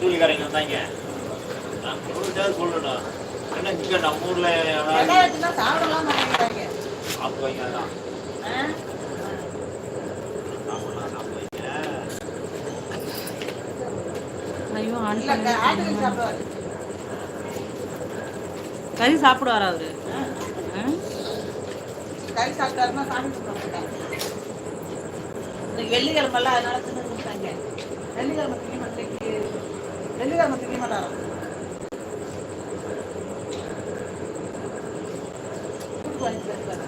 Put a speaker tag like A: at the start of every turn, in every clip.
A: நெட்டூலிக்காரங்க வந்தாங்க. நான் சொல்லிட்டே சொல்லணும் என்ன இங்க நம்ம ஊர்ல சாப்பிடுவாங்க அதான்
B: கறி சாப்பிடுவாரா. அவரு?
C: கறி சாப்பிட்டாருன்னா சாமி அதனால தின்னு வெள்ளிக்கிழமை திங்க மாட்டேங்கு வெள்ளிக்கிழமை திங்க மாட்டாராம் இருப்பாரு.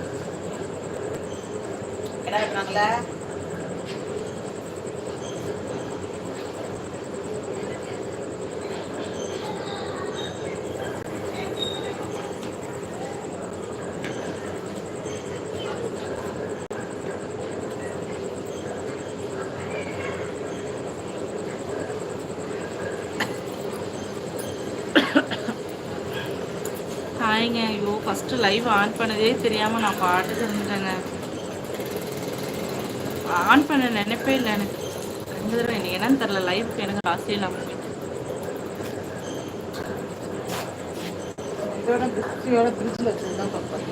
C: கிடா வெட்டுறாங்களா
B: ஹாய்ங்க ஐயோ ஃபஸ்ட்டு லைவ் ஆன் பண்ணதே தெரியாமல் நான் பாட்டுக்கு இருந்துட்டேங்க ஆன் பண்ண நினைப்பே இல்லை எனக்கு. ரெண்டு தடவை எனக்கு என்னன்னு தெரில லைவுக்கு எனக்கு ராசியே இல்லாமல் போயிட்டு
C: இதோட திருச்சியோட திருச்சியில் வச்சுருந்தான் பார்ப்பேன்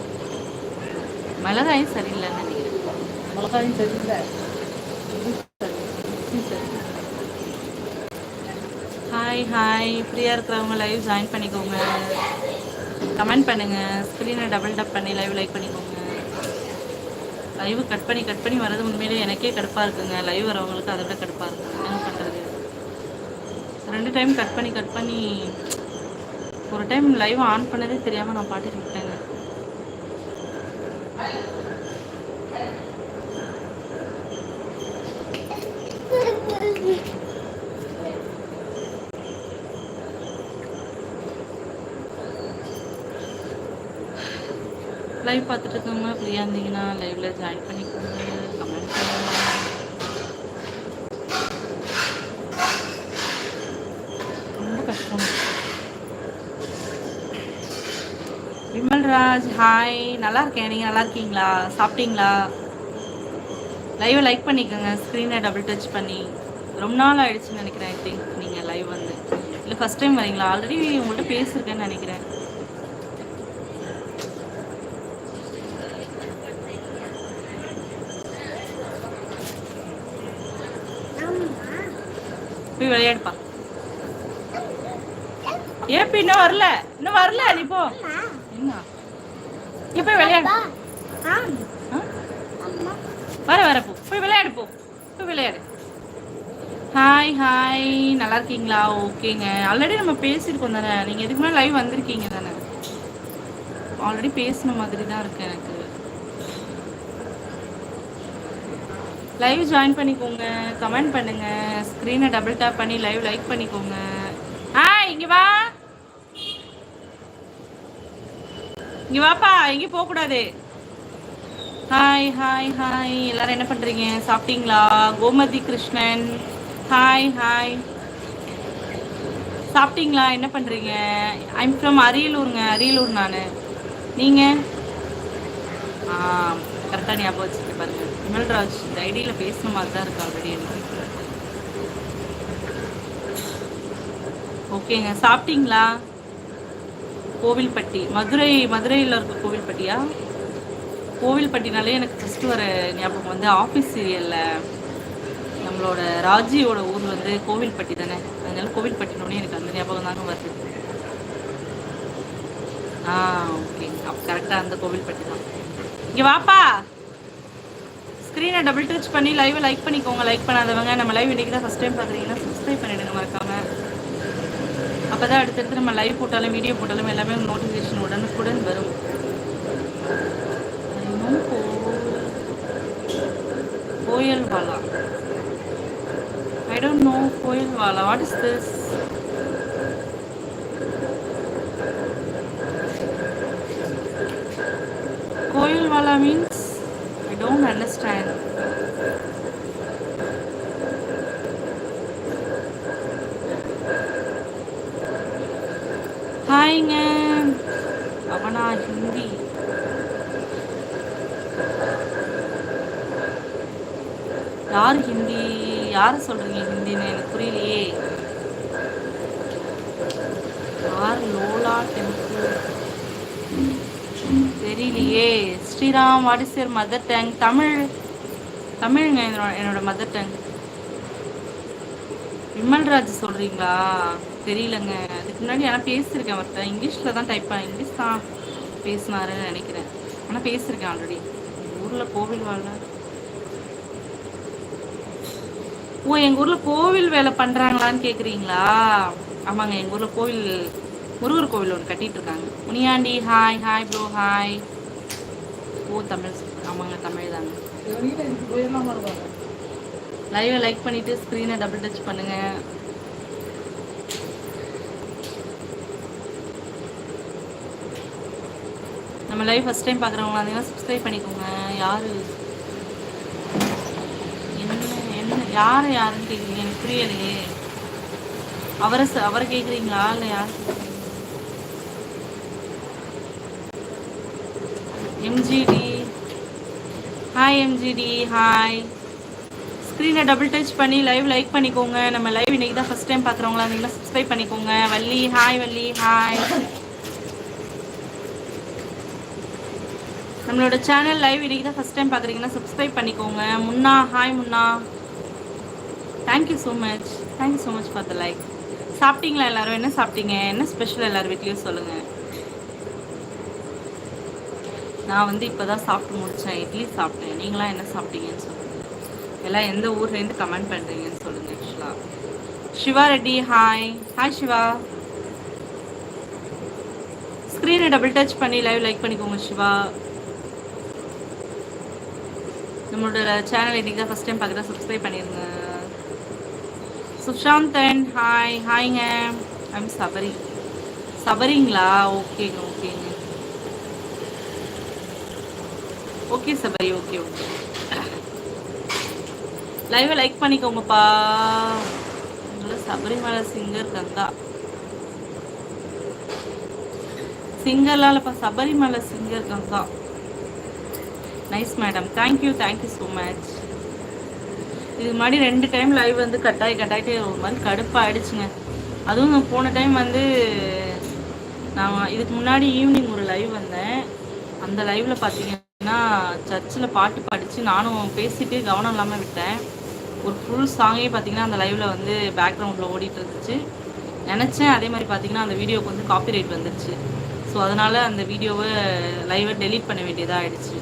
B: மிளகாயும் சரியில்லைன்னு நினைக்கிறேன்.
C: மிளகாயும் சரியில்லை.
B: ஹாய் ஹாய் ஃப்ரீயாக இருக்கிறவங்க லைவ் ஜாயின் பண்ணிக்கோங்க. கமெண்ட் பண்ணுங்கள் ஸ்க்ரீனை டபுள் டப் பண்ணி லைவ் லைக் பண்ணிக்கோங்க. லைவ் கட் பண்ணி கட் பண்ணி வர்றது உண்மையிலே எனக்கே கடுப்பாக இருக்குங்க. லைவ் வரவங்களுக்கு அதை விட கடுப்பாக இருக்குங்க என்ன பண்ணுறது ரெண்டு டைம் கட் பண்ணி கட் பண்ணி ஒரு டைம் லைவ் ஆன் பண்ணதே தெரியாமல் நான் பாட்டுக்கு விட்டேங்க லைவ் பார்த்துட்டு இருக்கவங்க ஃப்ரீயாக இருந்தீங்கன்னா லைவில் ஜாயின் பண்ணிக்கோங்க கமெண்ட் பண்ணுங்க. ரொம்ப கஷ்டம். விமல்ராஜ் ஹாய் நல்லா இருக்கேன். நீங்கள் நல்லா இருக்கீங்களா? சாப்பிட்டீங்களா? லைவை லைக் பண்ணிக்கோங்க. ஸ்க்ரீனை டபுள் டச் பண்ணி. ரொம்ப நாள் ஆயிடுச்சுன்னு நினைக்கிறேன். ஐ திங்க் நீங்கள் லைவ் வந்து. இல்லை ஃபஸ்ட் டைம் வரீங்களா? ஆல்ரெடி உங்கள்கிட்ட பேசியிருக்கேன்னு நினைக்கிறேன். போய் விளையாடுப்பா. ஏப்பி இன்னும் வரல? இன்னும் வரல? நீ போ. என்ன? போய் விளையாடு? வர வர போ. போய் விளையாடு போ. போய் விளையாடு. ஹாய் ஹாய் நல்லா இருக்கீங்களா? ஓகேங்க. ஆல்ரெடி நம்ம பேசியிருக்கோம் தானே? நீங்கள் எதுக்கு மேலே லைவ் வந்திருக்கீங்க தானே? ஆல்ரெடி பேசின மாதிரி தான் இருக்கு எனக்கு. லைவ் ஜாயின் பண்ணிக்கோங்க. கமெண்ட் பண்ணுங்க. ஸ்க்ரீனை டபுள் டேப் பண்ணி லைவ் லைக் பண்ணிக்கோங்க. ஆ இங்கே வா. இங்கே வாப்பா. எங்கேயும் போகக்கூடாது ஹாய் ஹாய் ஹாய் எல்லாரும் என்ன பண்ணுறீங்க சாப்பிட்டீங்களா? கோமதி கிருஷ்ணன். ஹாய் ஹாய் சாப்பிட்டீங்களா? என்ன பண்ணுறீங்க ஐம் ஃப்ரம் அரியலூருங்க. அரியலூர் நான். நீங்கள் ஆ கரெக்டாக ஞாபகம் வச்சுட்டு பாருங்க. விமல்ராஜ் இந்த ஐடியில் பேசின மாதிரி தான் இருக்கு ஆல்ரெடி எனக்கு. ஓகேங்க சாப்பிட்டீங்களா? கோவில்பட்டி மதுரை மதுரையில் இருக்க கோவில்பட்டியா? கோவில்பட்டினாலே எனக்கு ஃபஸ்ட்டு வர ஞாபகம் வந்து ஆஃபீஸ் சீரியலில் நம்மளோட ராஜியோட ஊர் வந்து கோவில்பட்டி தானே? அதனால கோவில்பட்டினோடனே எனக்கு அந்த ஞாபகம் தாங்க வருது. ஆ ஓகே அப்போ கரெக்டாக அந்த கோவில்பட்டி தான். இங்கே வாப்பா! ஸ்க்ரீனை டபுள் டச் பண்ணி லைவை லைக் பண்ணிக்கோங்க. லைக் பண்ணாதவங்க நம்ம லைவ் இன்றைக்கி தான் ஃபஸ்ட் டைம் பார்க்குறீங்கன்னா சப்ஸ்கிரைப் பண்ணிவிடுங்க மறக்காமல் அப்போ தான் அடுத்தடுத்து நம்ம லைவ் போட்டாலும் வீடியோ போட்டாலும் எல்லாமே நோட்டிஃபிகேஷன் உடனுக்குடன் வரும். கோ- கோயல் வாலா ஐ டோன்ட் நோ கோயல் வாலா வாட் இஸ் திஸ் கோயில் வாலா மீன்ஸ் ஐ டோன்ட் அண்டர்ஸ்டாண்ட் நான் ஹிந்தி யார் ஹிந்தி யார் சொல்கிறீங்க ஹிந்தின்னு எனக்கு புரியலையே. யார் லோலா டெம்பிள் தெரியலையே. Sriram what mother tongue Tamil தமிழ்ங்க என்னோட என்னோட மதர் டங் விமல்ராஜ் சொல்கிறீங்களா தெரியலங்க. அதுக்கு முன்னாடி ஆனால் பேசியிருக்கேன் ஒருத்தன். இங்கிலீஷில் தான் டைப் பண்ண இங்கிலீஷ் தான். பேசினாருன்னு நினைக்கிறேன். ஆனால் பேசியிருக்கேன் ஆல்ரெடி ஊரில் கோவில் வாழ ஓ எங்கள் ஊரில் கோவில் வேலை பண்ணுறாங்களான்னு கேட்குறீங்களா ஆமாங்க எங்கள் ஊரில் கோவில் முருகர் கோவில் ஒன்று கட்டிட்டு இருக்காங்க Muniyandi hi hi bro hi ஓ தமிழ் ஆமாங்க தமிழ் தாங்க. லைவை லைக் பண்ணிட்டு ஸ்க்ரீனை டபுள் டச் பண்ணுங்க. நம்ம லைவ் ஃபர்ஸ்ட் டைம் பார்க்குறவங்களா இருந்தீங்கன்னா சப்ஸ்கிரைப் பண்ணிக்கோங்க. யாரு? என்ன என்ன யார் யாருன்னு கேட்குறீங்க எனக்கு புரியலையே. அவரை அவரை கேட்குறீங்களா இல்லை யார்? எம்ஜிடி ஹாய் எம்ஜிடி ஹாய் ஸ்க்ரீனை டபுள் டச் பண்ணி லைவ் லைக் பண்ணிக்கோங்க. நம்ம லைவ் இன்னைக்கு தான் ஃபஸ்ட் டைம் பார்க்குறவங்களா இருந்தீங்கன்னா சப்ஸ்கிரைப் பண்ணிக்கோங்க. வள்ளி ஹாய் வள்ளி ஹாய் நம்மளோட சேனல் லைவ் இன்னைக்கு தான் ஃபஸ்ட் டைம் பார்க்குறீங்கன்னா சப்ஸ்கிரைப் பண்ணிக்கோங்க. Munna hi Munna. Thank you so much thank you so much for the like சாப்பிட்டீங்களா எல்லாரும்? என்ன சாப்பிட்டீங்க? என்ன ஸ்பெஷல் எல்லார் வீட்லேயும் சொல்லுங்கள் நான் வந்து இப்போ தான் சாப்பிட்டு முடித்தேன் இட்லி சாப்பிட்டேன். நீங்களாம் என்ன சாப்பிட்டீங்கன்னு சொல்லுங்கள் எல்லாம் எந்த ஊர்லேருந்து கமெண்ட் பண்ணுறீங்கன்னு சொல்லுங்கள் ஆக்சுவலாக சிவா ரெட்டி ஹாய் ஹாய் சிவா. ஸ்க்ரீனை டபுள் டச் பண்ணி லைவ் லைக் பண்ணிக்கோங்க சிவா. நம்மளோட சேனல் இன்றைக்கி தான் ஃபஸ்ட் டைம் பார்க்குற சப்ஸ்கிரைப் பண்ணிடுங்க சுஷாந்தன் ஹாய் ஹாய்ங்க ஐம் சபரி சபரிங்களா ஓகேங்க ஓகேங்க ஓகே சபரி ஓகே ஓகே லைவை லைக் பண்ணிக்கோங்கப்பா. உங்களை சபரிமலை சிங்கர் கங்கா சிங்கர்லாம் இல்லைப்பா Sabarimala singer Ganga nice madam thank you thank you so much இது முன்னாடி ரெண்டு டைம் லைவ் வந்து கட்டாயி கட்டாயிட்டே ஒரு மாதிரி கடுப்பாயிடுச்சுங்க. அதுவும் நான் போன டைம் வந்து நான் இதுக்கு முன்னாடி ஈவினிங் ஒரு லைவ் வந்தேன். அந்த லைவில் பார்த்தீங்கன்னா சர்ச்சில் பாட்டு பாடிச்சு நானும் பேசிட்டு கவனம் இல்லாமல் விட்டேன். ஒரு ஃபுல் சாங்கே பார்த்தீங்கன்னா அந்த லைவில் வந்து பேக்ரவுண்டில் ஓடிட்டு இருந்துச்சு. நினச்சேன் அதே மாதிரி பார்த்தீங்கன்னா அந்த வீடியோவுக்கு வந்து காப்பிரைட் வந்துருச்சு. ஸோ அதனால் அந்த வீடியோவை லைவை டெலீட் பண்ண வேண்டியதாக ஆயிடுச்சு.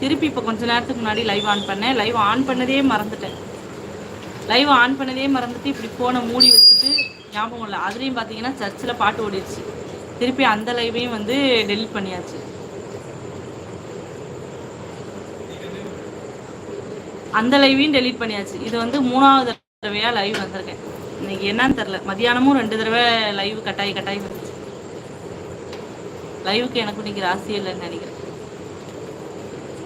B: திருப்பி இப்போ கொஞ்ச நேரத்துக்கு முன்னாடி லைவ் ஆன் பண்ணேன். லைவ் ஆன் பண்ணதே மறந்துட்டேன். லைவ் ஆன் பண்ணதே மறந்துட்டு இப்படி ஃபோனை மூடி வச்சுட்டு ஞாபகம் இல்லை. அதுலேயும் பார்த்தீங்கன்னா சர்ச்சில் பாட்டு ஓடிடுச்சு. திருப்பி அந்த லைவையும் வந்து டெலிட் பண்ணியாச்சு. அந்த லைவையும் டெலிட் பண்ணியாச்சு. இது வந்து மூணாவது தடவையாக லைவ் வந்திருக்கேன். இன்னைக்கு என்னன்னு தெரில மதியானமும் ரெண்டு தடவை லைவ் கட்டாயி கட்டாயி வந்துச்சு. லைவுக்கு எனக்கு இன்னைக்கு ராசியே இல்லைன்னு நினைக்கிறேன்.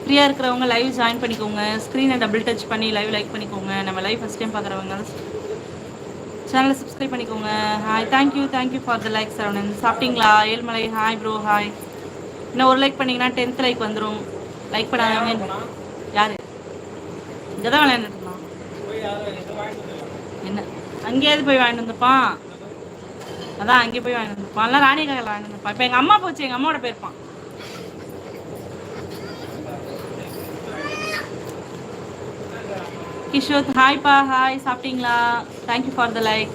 B: ஃப்ரீயாக இருக்கிறவங்க லைவ் ஜாயின் பண்ணிக்கோங்க. ஸ்க்ரீனை டபுள் டச் பண்ணி லைவ் லைக் பண்ணிக்கோங்க. நம்ம லைவ் ஃபஸ்ட் டைம் பார்க்குறவங்க. சேனலை சப்ஸ்கிரைப் பண்ணிக்கோங்க. Hi thank you thank you for the like Saravanan. சாப்பிட்டீங்களா? ஏழ்மலை ஹாய் ப்ரோ ஹாய் இன்னும் ஒரு லைக் பண்ணீங்கன்னா டென்த் லைக் வந்துடும் லைக் பண்ணாதவங்க யார் இங்கே தான் விளையாண்டுட்டு இருந்தான். என்ன? அங்கேயாவது போய் வாங்கிட்டு வந்திருப்பான் அதான் அங்கே போய் வாங்கிட்டு வந்திருப்பான் எல்லாம் ராணி கடையில் வாங்கிட்டு வந்திருப்பான் இப்போ எங்கள் அம்மா போச்சு எங்கள் அம்மாவோட போயிருப்பான். கிஷோத் ஹாய்ப்பா ஹாய் சாப்பிட்டீங்களா? Thank you for the like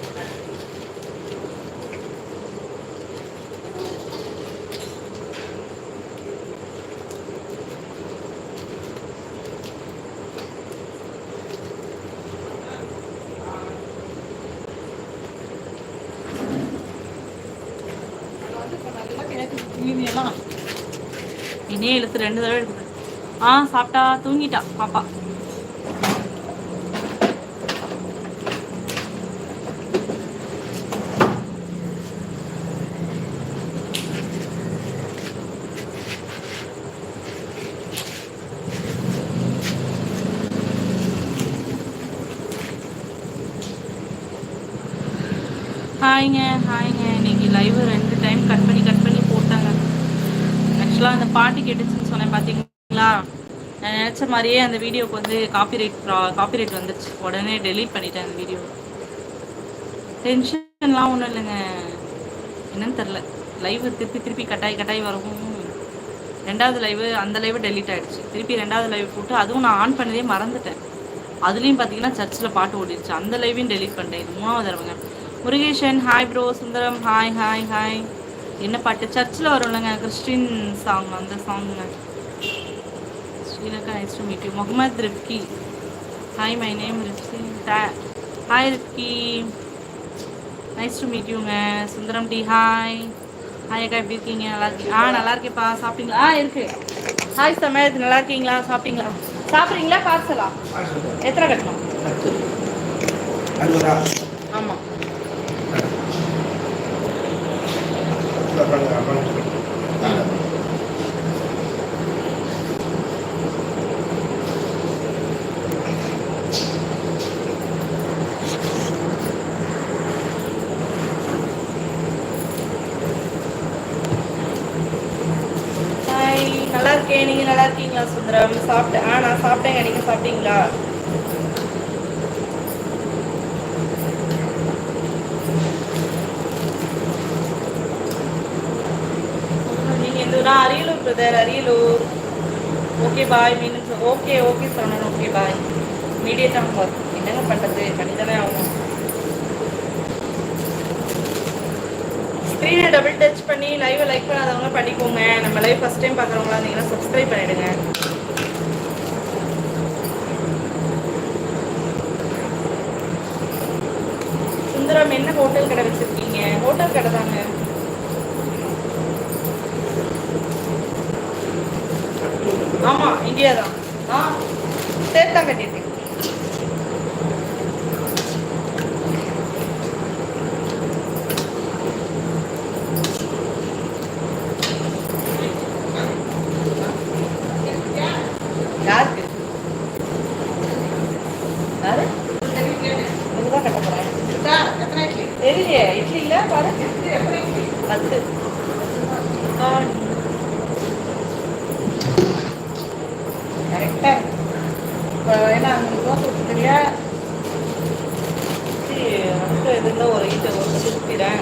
C: எல்லாம்
B: இனியே இழுத்து ரெண்டு தடவை எடுக்குது ஆ சாப்பிட்டா தூங்கிட்டா பாப்பா. ஹாய்ங்க ஹாய்ங்க. இன்னைக்கு லைவ் ரெண்டு டைம் கட் பண்ணி கட் பண்ணி போட்டாங்க. ஆக்சுவலாக அந்த பாட்டு கேட்டுச்சுன்னு சொன்னேன் பார்த்தீங்களா நான் நினச்ச மாதிரியே அந்த வீடியோக்கு வந்து காப்பிரைட் காப்பிரைட் வந்துருச்சு உடனே டெலீட் பண்ணிட்டேன் அந்த வீடியோ டென்ஷன்லாம் ஒன்றும் இல்லைங்க. என்னன்னு தெரில லைவ் திருப்பி திருப்பி கட்டாய் கட்டாய் வரவும் ரெண்டாவது லைவ் அந்த லைவ் டெலீட் ஆகிடுச்சு திருப்பி ரெண்டாவது லைவ் போட்டு அதுவும் நான் ஆன் பண்ணதே மறந்துட்டேன். அதுலேயும் பார்த்தீங்கன்னா சர்ச்சில் பாட்டு ஓடிடுச்சு. அந்த லைவையும் டெலீட் பண்ணிட்டேன். இது மூணாவது தடவைங்க. Murugesan hi bro Sundaram hi hi hi என்ன பாட்டு? சர்ச்சில் வரும்லங்க கிறிஸ்டின் சாங் அந்த சாங்குங்க Sri Lanka nice to meet you Muhammad Rifki. Hi my name Rifki. Hi Rifki. Nice to meet யூங்க சுந்தரம் டி ஹாய் ஹாய் அக்கா எப்படி இருக்கீங்க? நல்லா இருக்கீங்க ஆ நல்லா இருக்கேப்பா. சாப்பிட்டீங்களா? ஆ இருக்கு. ஹாய் சமயத்து நல்லா இருக்கீங்களா? சாப்பிட்டீங்களா? சாப்பிட்றீங்களா? பார்சலா எத்தனை கட்டணும்? ஆமாம் நல்லா இருக்கேன். நீங்கள் நல்லா இருக்கீங்களா சுந்தரம்? சாப்பிட்டேன் ஆ நான் சாப்பிட்டேங்க. நீங்கள் சாப்பிட்டீங்களா? நான் Ariyalur brother Ariyalur. Okay bye மீன் ஓகே ஓகே சொன்னேன். ஓகே பாய் இமீடியட்டாக ஒர்க் என்னங்க பண்ணுறது பண்ணிதானே ஆகும். ஸ்க்ரீனை டபுள் டச் பண்ணி லைவை லைக் பண்ணாதவங்க பண்ணிக்கோங்க. நம்ம லைவ் ஃபஸ்ட் டைம் பார்க்குறவங்களா இருந்தீங்கன்னா சப்ஸ்கிரைப் பண்ணிடுங்க. சுந்தரம் என்ன ஹோட்டல் கடை வச்சிருக்கீங்க? ஹோட்டல் கடை தாங்க. ஆமா இந்தியா தான் ஆ சேர்த்தா கட்டியிருக்கேன் யாருக்கு யாரு இதுதான் கட்ட போறேன்
C: எத்தனை இட்லி
B: தெரியலையே இட்லி இல்ல பாரு
C: எத்தனை இட்லி
B: பத்து
C: கரெக்டா இப்போ என்ன உங்களுக்கு தோசை ஊத்த தெரியா
B: மட்டும் எதுனா ஒரு ஈட்டை ஒரு சுத்திறேன்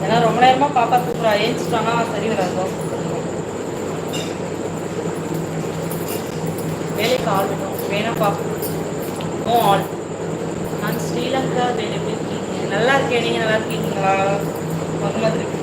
B: ஏன்னா பாப்பா தூக்குறா ஏஞ்சிட்டாங்கன்னா சரி வராது. வேலைக்கு ஆள் வேணும். வேணாப்பா ஓ ஆல் நான் ஸ்ரீலங்கா வேலை எப்படி இருக்கீங்க? நல்லா இருக்கேன். நீங்க நல்லா இருக்கீங்களா? முகமது இருக்கு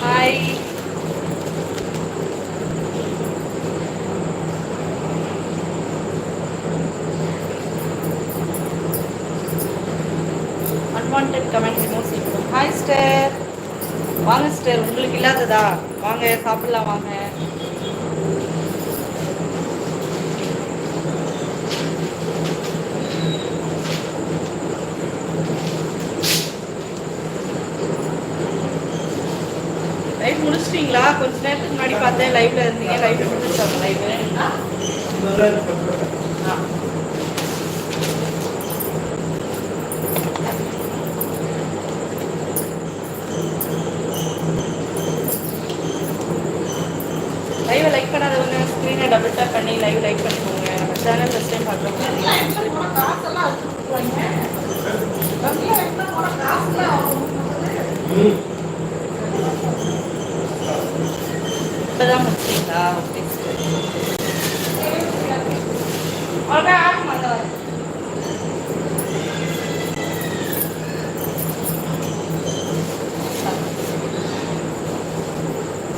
B: ஹாய் அன்வான்ட் கமெண்ட் ரிமூவ் செய்யணும் ஹாய் ஸ்டர் வாங்க ஸ்டர் உங்களுக்கு இல்லாததா? வாங்க சாப்பிடலாம் வாங்க. லைவ் முடிச்சிட்டீங்களா? கொஞ்ச நேரத்துக்கு முன்னாடி பார்த்தேன் லைவ்ல இருந்தீங்க. லைவ்ல முடிச்சிட்டாங்க லைவ் லைவை லைக் பண்ணாதவங்க சப்ஸ்கிரைப் பண்ணி லைவ் லைக் பண்ணிக்கோங்க. நம்ம சேனல் ஃபஸ்ட் டைம்
C: பார்க்குறோம்.
B: இப்போதான் முடிச்சிங்களா? ஓகே அவ்வளோதான் ஆகும் அந்த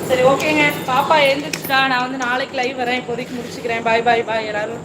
B: சரி ஓகேங்க பாப்பா எழுந்திரிச்சிட்டா. நான் வந்து நாளைக்கு லைவ் வரேன். இப்போதைக்கு முடிச்சுக்கிறேன். பாய் பாய் பாய் எல்லாரும்.